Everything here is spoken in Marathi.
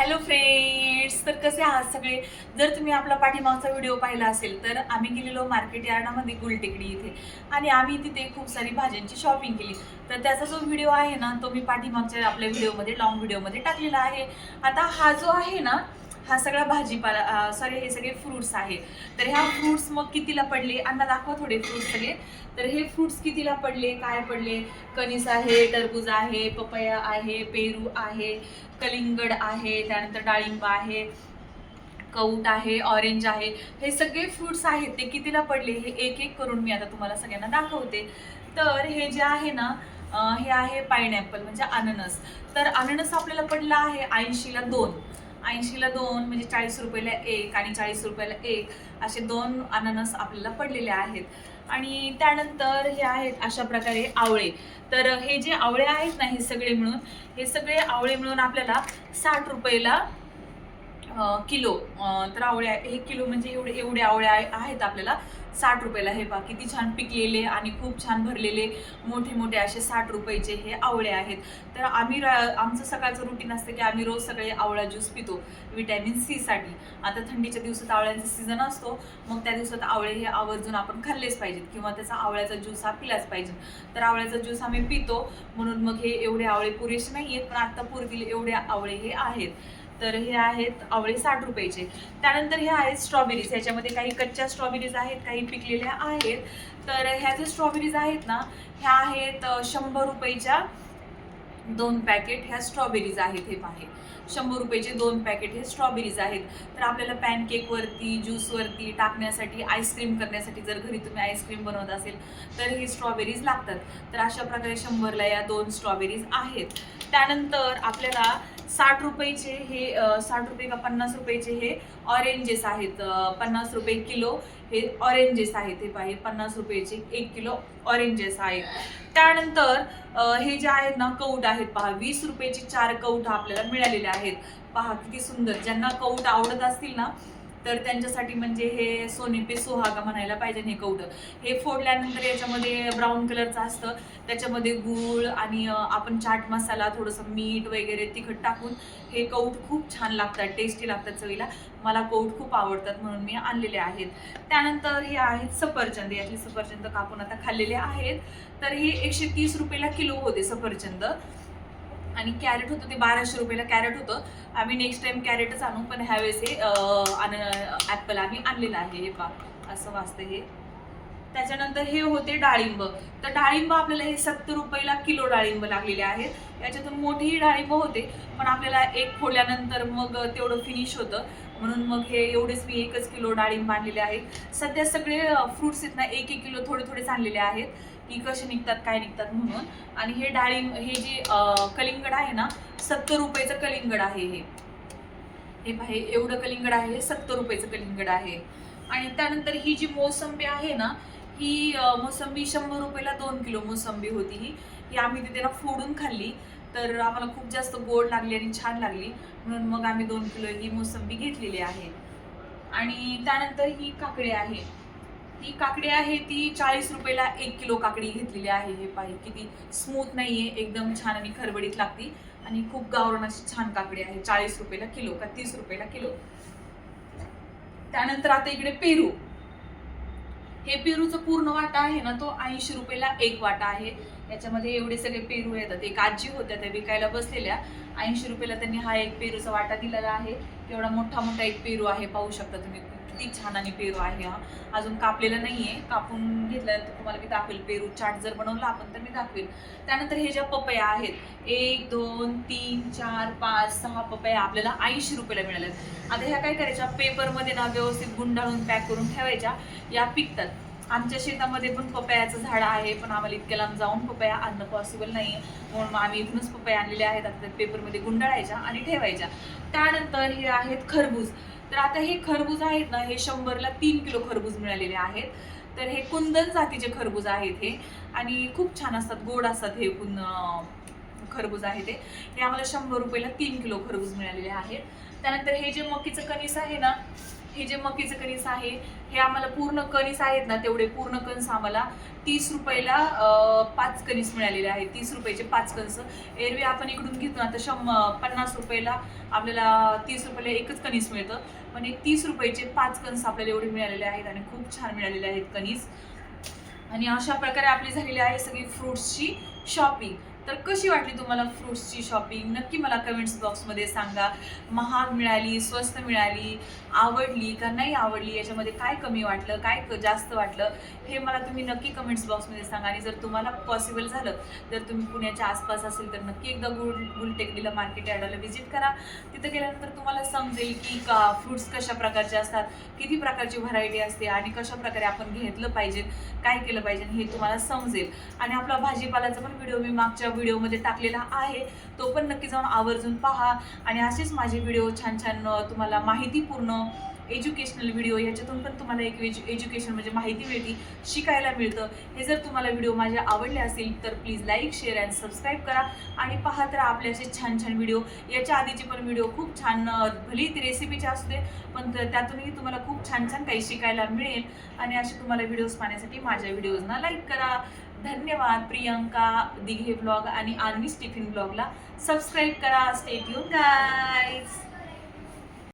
हॅलो फ्रेंड्स तर कसे आहात सगळे? जर तुम्ही आपला पाठीमागचा व्हिडिओ पाहिला असेल तर आम्ही गेलेलो मार्केट यार्डामध्ये गुलटेकडी इथे. आणि आम्ही तिथे खूप सारी भाज्यांची शॉपिंग केली. तर त्याचा जो व्हिडिओ आहे ना तो मी पाठीमागच्या आपल्या व्हिडिओमध्ये लॉंग व्हिडिओमध्ये टाकलेला आहे. आता हा जो आहे ना हा सगळा भाजीपाला सॉरी हे सगळे फ्रुट्स आहे. तर ह्या फ्रुट्स मग कितीला पडले? अण्णा दाखवा थोडे फ्रुट्स सगळे. तर हे फ्रुट्स कितीला पडले? काय पडले? कणीस आहे टरबूज आहे पपया आहे पेरू आहे कलिंगड आहे त्यानंतर डाळिंब आहे कौट आहे ऑरेंज आहे. हे सगळे फ्रुट्स आहेत ते कितीला पडले? हे एक एक करून मी आता तुम्हाला सगळ्यांना दाखवते. तर हे जे आहे ना हे आहे पायनॅपल म्हणजे अननस. तर अननस आपल्याला पडला आहे ऐंशीला दोन. ऐंशीला दोन म्हणजे चाळीस रुपयाला एक आणि चाळीस रुपयाला एक असे दोन अननस आपल्याला पडलेले आहेत. आणि त्यानंतर हे आहेत अशा प्रकारे आवळे. तर हे जे आवळे आहेत ना हे सगळे मिळून हे सगळे आवळे मिळून आपल्याला साठ रुपयाला किलो तर आवळे आहे- हे किलो म्हणजे एवढे एवढे आवळे आहे- आहेत आपल्याला. साठ रुपयाला हे पहा किती छान पिकलेले आणि खूप छान भरलेले मोठे मोठे असे साठ रुपयाचे हे आवळे आहेत. तर आम्ही आमचं सकाळचं रुटीन असतं की आम्ही रोज सगळे आवळा ज्यूस पितो विटॅमिन सीसाठी आता थंडीच्या दिवसात आवळ्यांचा सीझन असतो मग त्या दिवसात आवळे हे आवर्जून आपण खाल्लेच पाहिजेत किंवा त्याचा आवळ्याचा ज्यूस हा पिलाच पाहिजे. तर आवळ्याचा ज्यूस आम्ही पितो म्हणून मग हे एवढे आवळे पुरेसे नाही आहेत पण आता पुरतील एवढे आवळे हे आहेत. तर हे आहेत आवळे साठ रुपयाचे. त्यानंतर हे आहेत स्ट्रॉबेरीज ह्याच्यामध्ये काही कच्च्या स्ट्रॉबेरीज आहेत काही पिकलेल्या आहेत. तर ह्या ज्या स्ट्रॉबेरीज आहेत ना ह्या आहेत शंभर रुपयाच्या दोन पॅकेट ह्या स्ट्रॉबेरीज आहेत हे पाहे शंभर रुपयाचे दोन पॅकेट हे स्ट्रॉबेरीज आहेत. तर आपल्याला पॅनकेकवरती ज्यूसवरती टाकण्यासाठी आईस्क्रीम करण्यासाठी जर घरी तुम्ही आईस्क्रीम बनवत असेल तर हे स्ट्रॉबेरीज लागतात. तर अशा प्रकारे शंभरला या दोन स्ट्रॉबेरीज आहेत. त्यानंतर आपल्याला साठ रुपयेचे हे साठ रुपये का पन्नास रुपयेचे हे ऑरेंजेस आहेत. पन्नास रुपये किलो हे ऑरेंजेस आहेत हे पाहे पन्नास रुपयेचे एक किलो ऑरेंजेस आहेत. त्यानंतर हे जे आहेत ना कौट आहेत पहा वीस रुपयेचे चार कौट आपल्याला मिळालेले आहेत. पहा किती सुंदर ज्यांना कौट आवडत असतील ना तर त्यांच्यासाठी म्हणजे हे सोने पे सुहागा म्हणायला पाहिजे हे कवडं हे फोडल्यानंतर याच्यामध्ये ब्राऊन कलरचं असतं. त्याच्यामध्ये गूळ आणि आपण चाट मसाला थोडंसं मीठ वगैरे तिखट टाकून हे कौट खूप छान लागतात टेस्टी लागतात चवीला. मला कौट खूप आवडतात म्हणून मी आणलेले आहेत. त्यानंतर हे आहेत सफरचंद. यातले सफरचंद कापून आता खाल्लेले आहेत. तर हे एकशे तीस रुपयाला किलो होते सफरचंद. आणि कॅरेट होतं ते बाराशे रुपयाला कॅरेट होतं. आम्ही नेक्स्ट टाइम कॅरेटच आणू पण ह्यावेळेस हे ॲपल आम्ही आणलेलं आहे हे पा असं वाचतं हे. त्याच्यानंतर हे होते डाळिंब. तर डाळिंब आपल्याला हे सत्तर रुपयाला किलो डाळिंब लागलेले आहेत. याच्यातून मोठेही डाळिंब होते पण आपल्याला एक फोडल्यानंतर मग तेवढं फिनिश होतं. म्हणून मग हे एवढेच मी एकच किलो डाळिंब आणलेले आहेत. सध्या सगळे फ्रुट्स आहेत ना एक एक किलो थोडे थोडेच आणलेले आहेत. की कसे निघतात काय निघतात म्हणून. आणि हे डाळिंब हे जे कलिंगड आहे ना सत्तर रुपयाचं कलिंगड आहे हे. हे पाहे एवढं कलिंगड आहे हे सत्तर रुपयाचं कलिंगड आहे. आणि त्यानंतर ही जी मोसंबी आहे ना ही मोसंबी शंभर रुपयाला दोन किलो मोसंबी होती ही. ही आम्ही तिथे ना फोडून खाल्ली. तर आम्हाला खूप जास्त गोड लागली आणि छान लागली. म्हणून मग आम्ही दोन किलो ही मोसंबी घेतलेली आहे. आणि त्यानंतर ही काकडी आहे. ही काकडी आहे ती चाळीस रुपयाला एक किलो काकडी घेतलेली आहे. हे पाहि किती स्मूथ नाही आहे एकदम छान आणि खरबडीत लागती. आणि खूप गावरण अशी छान काकडी आहे चाळीस रुपयाला किलो का तीस रुपयाला किलो. त्यानंतर आता इकडे पेरू. हे पेरूचं पूर्ण वाटा आहे ना तो ऐंशी रुपयाला एक वाटा आहे. याच्यामध्ये एवढे सगळे पेरू येतात. एक आजी होत्या त्या विकायला बसलेल्या. ऐंशी रुपयाला त्यांनी हा एक पेरूचा वाटा दिलेला आहे. एवढा मोठा मोठा एक पेरू आहे पाहू शकता तुम्ही. किती छान आणि पेरू आहे. हा अजून कापलेला नाहीये. कापून घेतल्यानंतर तुम्हाला मी दाखवेल. पेरू चाट जर बनवला आपण तर मी दाखवेल. त्यानंतर हे ज्या पपया आहेत एक दोन तीन चार पाच सहा पपया आपल्याला ऐंशी रुपयाला मिळाल्यात. आता ह्या काय करायच्या? पेपरमध्ये ना व्यवस्थित गुंडाळून पॅक करून ठेवायच्या. या पिकतात. आमच्या शेतामध्ये पण पपयाचं झाड आहे पण आम्हाला इतक्या लांब जाऊन पपया आणणं पॉसिबल नाही म्हणून मग आम्ही इथूनच पपया आणलेले आहेत. आता पेपरमध्ये गुंडाळायच्या आणि ठेवायच्या. त्यानंतर हे आहेत खरबूज. तर आता हे खरबूज आहेत ना हे शंभरला तीन किलो खरबूज मिळालेले आहेत. तर हे कुंदन जातीचे खरबूज आहेत हे. आणि खूप छान असतात गोड असतात हे कुंद खरबूज आहे ते हे आम्हाला शंभर रुपयाला तीन किलो खरबूज मिळालेले आहेत. त्यानंतर हे जे मकीचं कणीस आहे ना हे जे मकीचं कणीस आहे हे आम्हाला पूर्ण कणीस आहेत ना तेवढे पूर्ण कणस आम्हाला तीस रुपयाला पाच कणीस मिळालेले आहेत तीस रुपयाचे पाच कणस. एरवी आपण इकडून घेतो ना तर शंभ पन्नास रुपयाला आपल्याला तीस रुपयाला एकच कणीस मिळतं. पण एक तीस रुपयाचे पाच कणस आपल्याला एवढे मिळालेले आहेत आणि खूप छान मिळालेले आहेत कणीस. आणि अशा प्रकारे आपली झालेली आहे सगळी फ्रुट्सची शॉपिंग तर कशी वाटली तुम्हाला फ्रुट्सची शॉपिंग नक्की मला कमेंट्स बॉक्समध्ये सांगा. महाग मिळाली स्वस्त मिळाली आवडली का नाही आवडली याच्यामध्ये काय कमी वाटलं काय क- जास्त वाटलं हे मला तुम्ही नक्की कमेंट्स बॉक्समध्ये सांगा. आणि जर तुम्हाला पॉसिबल झालं तर तुम्ही पुण्याच्या आसपास असेल तर नक्की एकदा गुल गुलटेकडीला मार्केट यार्डाला व्हिजिट करा. तिथं गेल्यानंतर तुम्हाला समजेल की का फ्रुट्स कशा प्रकारचे असतात किती प्रकारची व्हरायटी असते आणि कशा प्रकारे आपण घेतलं पाहिजे काय केलं पाहिजे हे तुम्हाला समजेल. आणि आपला भाजीपालाचा पण व्हिडिओ मी मागच्या व्हिडिओमध्ये टाकलेला आहे. तो पण नक्की जाऊन आवर्जून पहा. आणि असेच माझे व्हिडिओ छान छान तुम्हाला माहितीपूर्ण एज्युकेशनल व्हिडिओ याच्यातून पण तुम्हाला एक एज्यु एज्युकेशन म्हणजे माहिती मिळते शिकायला मिळतं. हे जर तुम्हाला व्हिडिओ माझे आवडले असेल तर please like share and subscribe करा. आणि पाहत राहा आपले असे छान छान व्हिडिओ. याच्या आधीचे पण व्हिडिओ खूप छान भली ती रेसिपीचे असू दे पण त्यातूनही तुम्हाला खूप छान छान काही शिकायला मिळेल. आणि असे तुम्हाला व्हिडिओज पाहण्यासाठी माझ्या व्हिडिओजना लाईक करा. धन्यवाद प्रियंका दिघे ब्लॉग आणि आर्मी टिफिन ब्लॉगला. सबस्क्राईब करा स्टेट यू गाईज